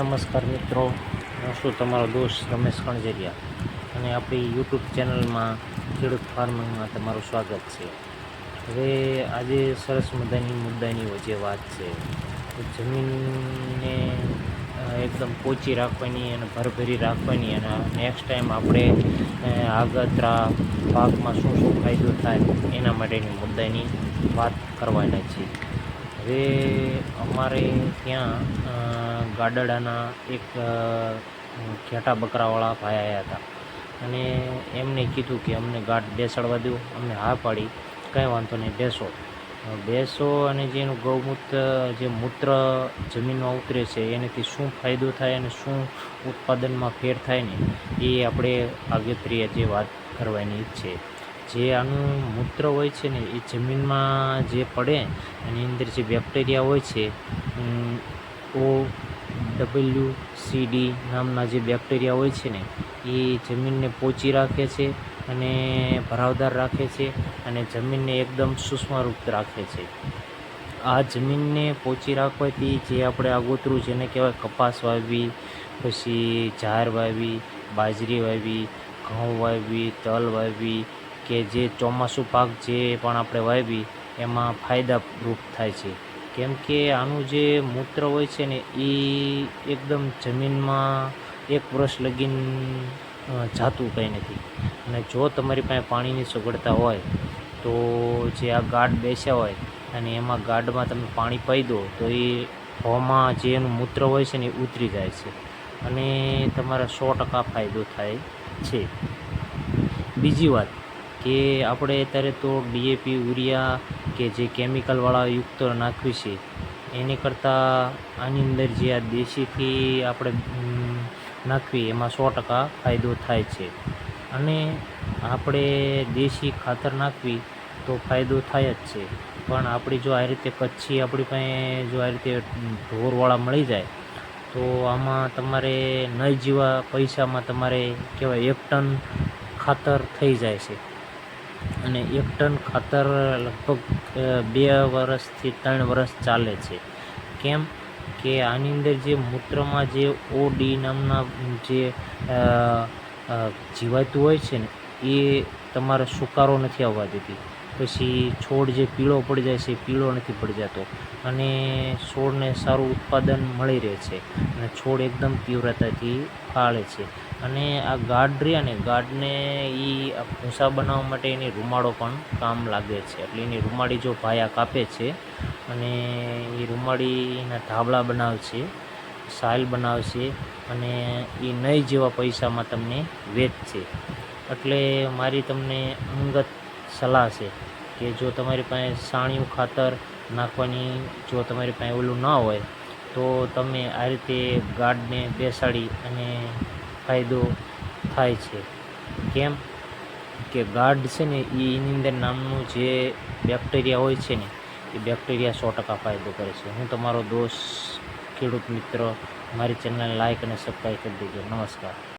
નમસ્કાર મિત્રો. હું છું તમારો દોસ્ત રમેશ કણજરિયા અને આપણી યુટ્યુબ ચેનલમાં ખેડૂત ફાર્મિંગમાં તમારું સ્વાગત છે. હવે આજે સરસ મજાની મુદ્દાની વચ્ચે વાત છે. જમીનને એકદમ પોચી રાખવાની અને ભરભરી રાખવાની અને નેક્સ્ટ ટાઈમ આપણે આગતરા પાકમાં શું શું ફાયદો થાય એના માટેની મુદ્દાની વાત કરવાના છીએ. હવે અમારે ત્યાં ગાડડાના એક ઘેટા બકરાવાળા ભાઈ આવ્યા હતા. અને એમને કીધું કે અમને ગાઢ બેસાડવા દો અમને હા પાડી, કાંઈ વાંધો નહીં, બેસો. બેસો અને જે એનું ગૌમૂત્ર, જે મૂત્ર જમીનમાં ઉતરે છે, એનાથી શું ફાયદો થાય અને શું ઉત્પાદનમાં ફેર થાય ને, એ આપણે આગેતરી જે વાત કરવાની છે. જે આનું મૂત્ર હોય છે ને, એ જમીનમાં જે પડે, એની અંદર જે બેક્ટેરિયા હોય છે ઓ, ડબલ્યુ, સી, ડી નામના જે બેક્ટેરિયા હોય છે ને, એ જમીનને પોચી રાખે છે અને ભરાવદાર રાખે છે અને જમીનને એકદમ સૂક્ષ્મરૂપ રાખે છે. આ જમીનને પોચી રાખવાથી જે આપણે આગોતરું જેને કહેવાય કપાસ વાવવી, પછી ઝાર વાવી બાજરી વાવી ઘઉં વાવી તલ વાવી કે જે ચોમાસું પાક જે પણ આપણે વાવી એમાં ફાયદારૂપ થાય છે. કેમ કે આનું જે મૂત્ર હોય છે ને, એ એકદમ જમીનમાં એક વર્ષ લગીન જાતું કંઈ નથી. અને જો તમારી પાસે પાણીની સગવડતા હોય, તો જે આ ગાઢ બેસ્યા હોય અને એમાં ગાઢમાં તમે પાણી પાઈ દો, તો એ હવામાં જે એનું મૂત્ર હોય છે ને, એ ઉતરી જાય છે. અને તમારા સો ટકા ફાયદો થાય છે. બીજી વાત કે આપણે અત્યારે તો ડીએપી યુરિયા કે જે કેમિકલવાળા યુક્ત નાખવી છે, એની કરતાં આની અંદર જે આ દેશીથી આપણે નાખવી, એમાં સો ટકા ફાયદો થાય છે. અને આપણે દેશી ખાતર નાખવી તો ફાયદો થાય જ છે. પણ આપણી જો આ રીતે કચ્છી આપણી પાસે જો આ રીતે ઢોરવાળા મળી જાય, તો આમાં તમારે નહીં જેવા પૈસામાં તમારે કહેવાય એક ટન ખાતર થઈ જાય છે. અને એક ટન ખાતર લગભગ બે વર્ષથી ત્રણ વર્ષ ચાલે છે. કેમ કે આની અંદર જે મૂત્રમાં જે ઓડી નામના જે જીવાતું હોય છે ને, એ તમારે સુકારો નથી આવવા દેતી. પછી છોડ જે પીળો પડી જાય છે એ પીળો નથી પડી જતો. અને છોડને સારું ઉત્પાદન મળી રહે છે અને છોડ એકદમ તીવ્રતાથી ફાળે છે. અને આ ગાઢ રહ્યા ને ગાઢને એ ભૂસા બનાવવા માટે એની રૂમાળો પણ કામ લાગે છે. એટલે એની રૂમાળી જો ભાયા કાપે છે અને એ રૂમાળીના ધાબળા બનાવશે બનાવે બનાવશે અને એ નહીં જેવા પૈસામાં તમને વેચશે. એટલે મારી તમને અંગત સલાહ છે કે જો તમારી પાસે સાણિયું ખાતર નાખવાની, જો તમારી પાસે ઓલું ના હોય, તો તમે આ રીતે ગાર્ડને બેસાડી અને ફાયદો થાય છે. કેમ કે ગાઢ છે ને એની અંદર નામનું જે બેક્ટેરિયા હોય છે ને, એ બેક્ટેરિયા સો ટકા ફાયદો કરે છે. હું તમારો દોસ્ત, ખેડૂત મિત્ર, મારી ચેનલને લાઇક અને સબસ્ક્રાઈબ કરી દેજો. નમસ્કાર.